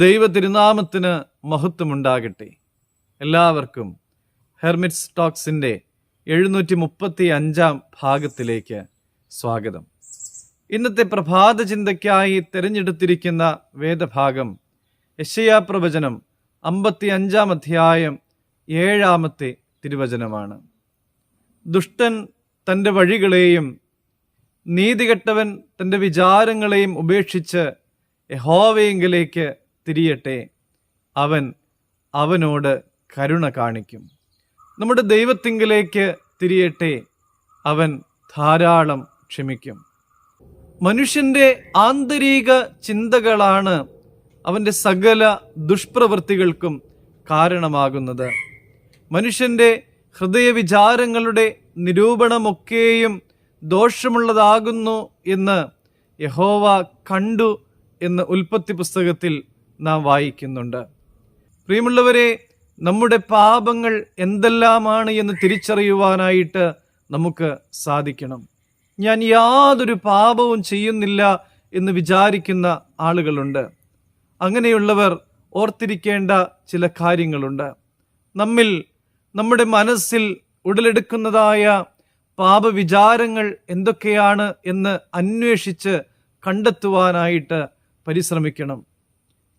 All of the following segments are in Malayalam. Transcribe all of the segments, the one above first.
ദൈവ തിരുനാമത്തിന് മഹത്വമുണ്ടാകട്ടെ. എല്ലാവർക്കും ഹെർമിറ്റ്സ് ടോക്സിന്റെ എഴുന്നൂറ്റി മുപ്പത്തി അഞ്ചാം ഭാഗത്തിലേക്ക് സ്വാഗതം. ഇന്നത്തെ പ്രഭാത ചിന്തയ്ക്കായി തിരഞ്ഞെടുത്തിരിക്കുന്ന വേദഭാഗം യശയാ പ്രവചനം അമ്പത്തി അഞ്ചാം അധ്യായം ഏഴാമത്തെ തിരുവചനമാണ്. ദുഷ്ടൻ തന്റെ വഴികളെയും നീതികെട്ടവൻ തന്റെ വിചാരങ്ങളെയും ഉപേക്ഷിച്ച് യഹോവയെങ്കിലേക്ക് തിരിയട്ടെ. അവൻ അവനോട് കരുണ കാണിക്കും. നമ്മുടെ ദൈവത്തിങ്കിലേക്ക് തിരിയട്ടെ. അവൻ ധാരാളം ക്ഷമിക്കും. മനുഷ്യന്റെ ആന്തരിക ചിന്തകളാണ് അവന്റെ സകല ദുഷ്പ്രവൃത്തികൾക്കും കാരണമാകുന്നത്. മനുഷ്യന്റെ ഹൃദയവിചാരങ്ങളുടെ നിരൂപണമൊക്കെയും ദോഷമുള്ളതാകുന്നു എന്ന് യഹോവ കണ്ടു എന്ന് ഉൽപ്പത്തി പുസ്തകത്തിൽ നാം വായിക്കുന്നുണ്ട്. പ്രിയമുള്ളവരെ നമ്മുടെ പാപങ്ങൾ എന്തെല്ലാമാണ് എന്ന് തിരിച്ചറിയുവാനായിട്ട് നമുക്ക് സാധിക്കണം. ഞാൻ യാതൊരു പാപവും ചെയ്യുന്നില്ല എന്ന് വിചാരിക്കുന്ന ആളുകളുണ്ട്. അങ്ങനെയുള്ളവർ ഓർത്തിരിക്കേണ്ട ചില കാര്യങ്ങളുണ്ട്. നമ്മിൽ നമ്മുടെ മനസ്സിൽ ഉടലെടുക്കുന്നതായ പാപവിചാരങ്ങൾ എന്തൊക്കെയാണ് എന്ന് അന്വേഷിച്ച് കണ്ടെത്തുവാനായിട്ട് പരിശ്രമിക്കണം.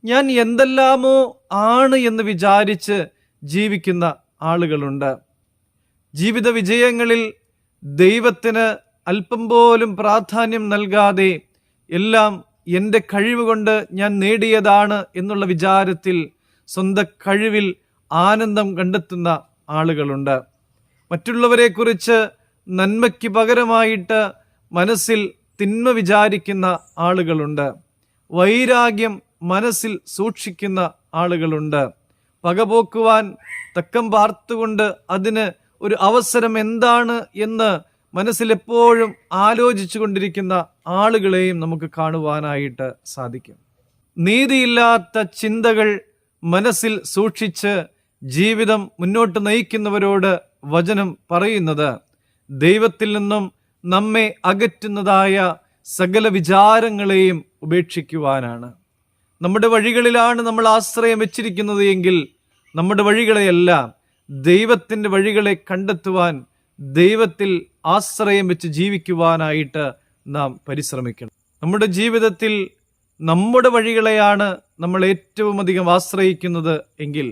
ഞാൻ എന്തെല്ലാമോ ആണ് എന്ന് വിചാരിച്ച് ജീവിക്കുന്ന ആളുകളുണ്ട്. ജീവിത വിജയങ്ങളിൽ ദൈവത്തിന് അല്പം പോലും പ്രാധാന്യം നൽകാതെ എല്ലാം എന്റെ കഴിവുകൊണ്ട് ഞാൻ നേടിയതാണ് എന്നുള്ള വിചാരത്തിൽ സ്വന്തം കഴിവിൽ ആനന്ദം കണ്ടെത്തുന്ന ആളുകളുണ്ട്. മറ്റുള്ളവരെക്കുറിച്ച് നന്മയ്ക്ക് പകരമായിട്ട് മനസ്സിൽ തിന്മ വിചാരിക്കുന്ന ആളുകളുണ്ട്. വൈരാഗ്യം മനസ്സിൽ സൂക്ഷിക്കുന്ന ആളുകളുണ്ട്. പകപോക്കുവാൻ തക്കം പാർത്തുകൊണ്ട് അതിന് ഒരു അവസരം എന്താണ് എന്ന് മനസ്സിലെപ്പോഴും ആലോചിച്ചു കൊണ്ടിരിക്കുന്ന ആളുകളെയും നമുക്ക് കാണുവാനായിട്ട് സാധിക്കും. നീതിയില്ലാത്ത ചിന്തകൾ മനസ്സിൽ സൂക്ഷിച്ച് ജീവിതം മുന്നോട്ട് നയിക്കുന്നവരോട് വചനം പറയുന്നത് ദൈവത്തിൽ നിന്നും നമ്മെ അകറ്റുന്നതായ സകല വിചാരങ്ങളെയും ഉപേക്ഷിക്കുവാനാണ്. നമ്മുടെ വഴികളിലാണ് നമ്മൾ ആശ്രയം വെച്ചിരിക്കുന്നത് എങ്കിൽ നമ്മുടെ വഴികളെയെല്ലാം ദൈവത്തിന്റെ വഴികളെ കണ്ടെത്തുവാൻ ദൈവത്തിൽ ആശ്രയം വെച്ച് ജീവിക്കുവാനായിട്ട് നാം പരിശ്രമിക്കണം. നമ്മുടെ ജീവിതത്തിൽ നമ്മുടെ വഴികളെയാണ് നമ്മൾ ഏറ്റവും അധികം ആശ്രയിക്കുന്നത് എങ്കിൽ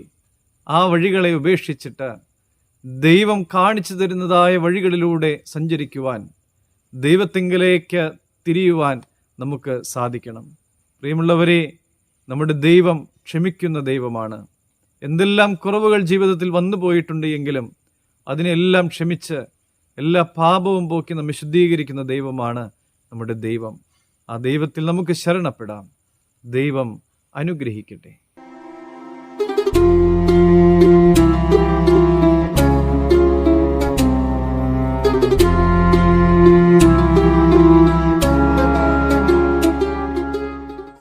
ആ വഴികളെ ഉപേക്ഷിച്ചിട്ട് ദൈവം കാണിച്ചു തരുന്നതായ വഴികളിലൂടെ സഞ്ചരിക്കുവാൻ ദൈവത്തിങ്കിലേക്ക് തിരിയുവാൻ നമുക്ക് സാധിക്കണം. പ്രിയമുള്ളവരെ നമ്മുടെ ദൈവം ക്ഷമിക്കുന്ന ദൈവമാണ്. എന്തെല്ലാം കുറവുകൾ ജീവിതത്തിൽ വന്നു പോയിട്ടുണ്ട് എങ്കിലും അതിനെല്ലാം ക്ഷമിച്ച് എല്ലാ പാപവും പോക്കി നമ്മെ ശുദ്ധീകരിക്കുന്ന ദൈവമാണ് നമ്മുടെ ദൈവം. ആ ദൈവത്തിൽ നമുക്ക് ശരണപ്പെടാം. ദൈവം അനുഗ്രഹിക്കട്ടെ.